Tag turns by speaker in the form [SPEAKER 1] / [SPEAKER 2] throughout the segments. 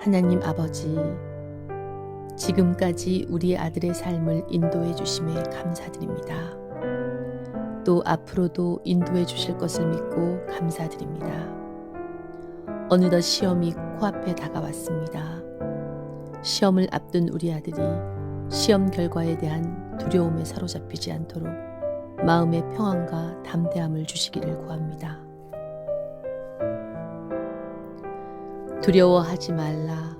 [SPEAKER 1] 하나님 아버지, 지금까지 우리 아들의 삶을 인도해 주심에 감사드립니다. 또 앞으로도 인도해 주실 것을 믿고 감사드립니다. 어느덧 시험이 코앞에 다가왔습니다. 시험을 앞둔 우리 아들이 시험 결과에 대한 두려움에 사로잡히지 않도록 마음의 평안과 담대함을 주시기를 구합니다. 두려워하지 말라.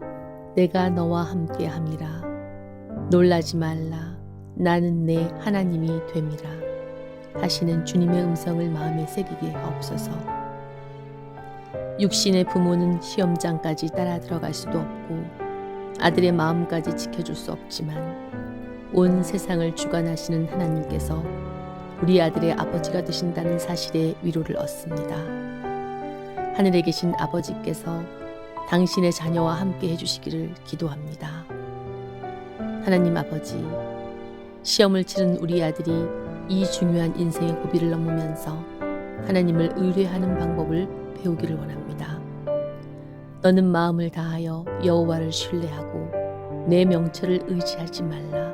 [SPEAKER 1] 내가 너와 함께 함이라. 놀라지 말라. 나는 내 하나님이 됨이라. 하시는 주님의 음성을 마음에 새기게 하옵소서. 육신의 부모는 시험장까지 따라 들어갈 수도 없고 아들의 마음까지 지켜줄 수 없지만 온 세상을 주관하시는 하나님께서 우리 아들의 아버지가 되신다는 사실에 위로를 얻습니다. 하늘에 계신 아버지께서 당신의 자녀와 함께 해주시기를 기도합니다. 하나님 아버지, 시험을 치른 우리 아들이 이 중요한 인생의 고비를 넘으면서 하나님을 의뢰하는 방법을 배우기를 원합니다. 너는 마음을 다하여 여호와를 신뢰하고 내 명철을 의지하지 말라.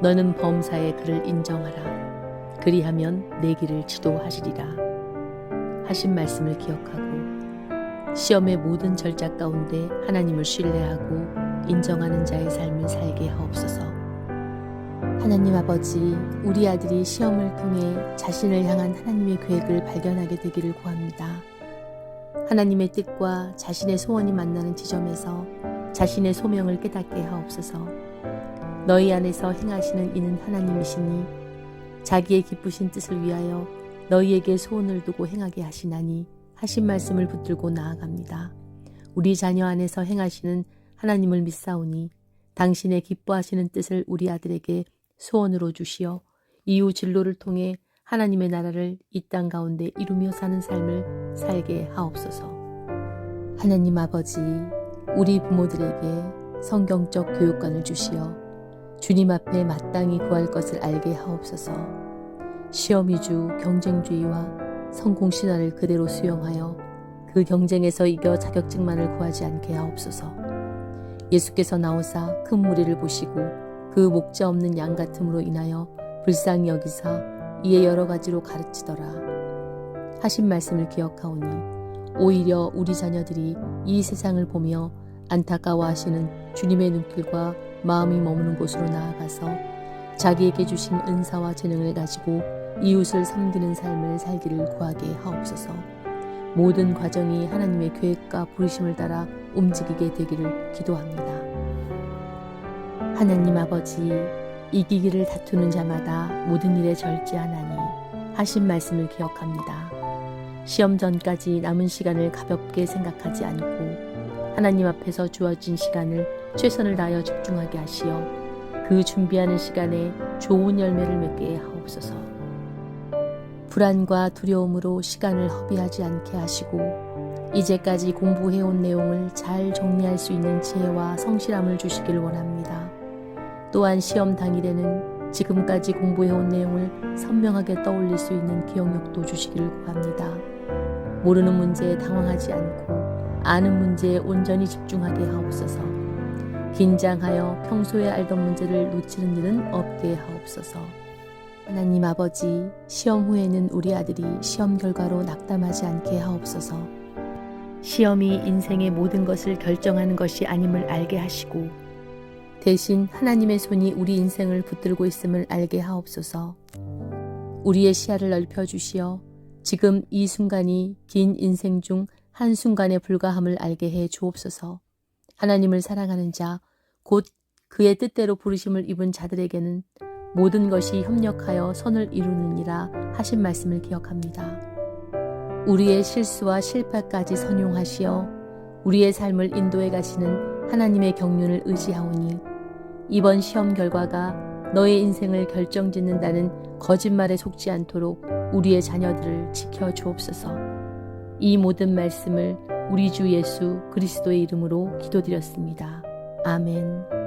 [SPEAKER 1] 너는 범사의 그를 인정하라. 그리하면 내 길을 지도하시리라. 하신 말씀을 기억하고 시험의 모든 절작 가운데 하나님을 신뢰하고 인정하는 자의 삶을 살게 하옵소서. 하나님 아버지, 우리 아들이 시험을 통해 자신을 향한 하나님의 계획을 발견하게 되기를 구합니다. 하나님의 뜻과 자신의 소원이 만나는 지점에서 자신의 소명을 깨닫게 하옵소서. 너희 안에서 행하시는 이는 하나님이시니 자기의 기쁘신 뜻을 위하여 너희에게 소원을 두고 행하게 하시나니 하신 말씀을 붙들고 나아갑니다. 우리 자녀 안에서 행하시는 하나님을 믿사오니 당신의 기뻐하시는 뜻을 우리 아들에게 소원으로 주시어 이후 진로를 통해 하나님의 나라를 이 땅 가운데 이루며 사는 삶을 살게 하옵소서. 하나님 아버지, 우리 부모들에게 성경적 교육관을 주시어 주님 앞에 마땅히 구할 것을 알게 하옵소서. 시험 위주 경쟁주의와 성공 신화를 그대로 수용하여 그 경쟁에서 이겨 자격증만을 구하지 않게 하옵소서. 예수께서 나오사 큰 무리를 보시고 그 목자 없는 양 같음으로 인하여 불쌍히 여기사 이에 여러 가지로 가르치더라. 하신 말씀을 기억하오니 오히려 우리 자녀들이 이 세상을 보며 안타까워하시는 주님의 눈길과 마음이 머무는 곳으로 나아가서 자기에게 주신 은사와 재능을 가지고 이웃을 섬기는 삶을 살기를 구하게 하옵소서. 모든 과정이 하나님의 계획과 부르심을 따라 움직이게 되기를 기도합니다. 하나님 아버지, 이기기를 다투는 자마다 모든 일에 절제하나니 하신 말씀을 기억합니다. 시험 전까지 남은 시간을 가볍게 생각하지 않고 하나님 앞에서 주어진 시간을 최선을 다하여 집중하게 하시어 그 준비하는 시간에 좋은 열매를 맺게 하옵소서. 불안과 두려움으로 시간을 허비하지 않게 하시고 이제까지 공부해온 내용을 잘 정리할 수 있는 지혜와 성실함을 주시길 원합니다. 또한 시험 당일에는 지금까지 공부해온 내용을 선명하게 떠올릴 수 있는 기억력도 주시기를 구합니다. 모르는 문제에 당황하지 않고 아는 문제에 온전히 집중하게 하옵소서. 긴장하여 평소에 알던 문제를 놓치는 일은 없게 하옵소서. 하나님 아버지, 시험 후에는 우리 아들이 시험 결과로 낙담하지 않게 하옵소서. 시험이 인생의 모든 것을 결정하는 것이 아님을 알게 하시고, 대신 하나님의 손이 우리 인생을 붙들고 있음을 알게 하옵소서. 우리의 시야를 넓혀 주시어 지금 이 순간이 긴 인생 중 한 순간에 불과함을 알게 해 주옵소서. 하나님을 사랑하는 자, 곧 그의 뜻대로 부르심을 입은 자들에게는 모든 것이 협력하여 선을 이루느니라 하신 말씀을 기억합니다. 우리의 실수와 실패까지 선용하시어 우리의 삶을 인도해 가시는 하나님의 경륜을 의지하오니 이번 시험 결과가 너의 인생을 결정짓는다는 거짓말에 속지 않도록 우리의 자녀들을 지켜 주옵소서. 이 모든 말씀을 우리 주 예수 그리스도의 이름으로 기도드렸습니다. 아멘.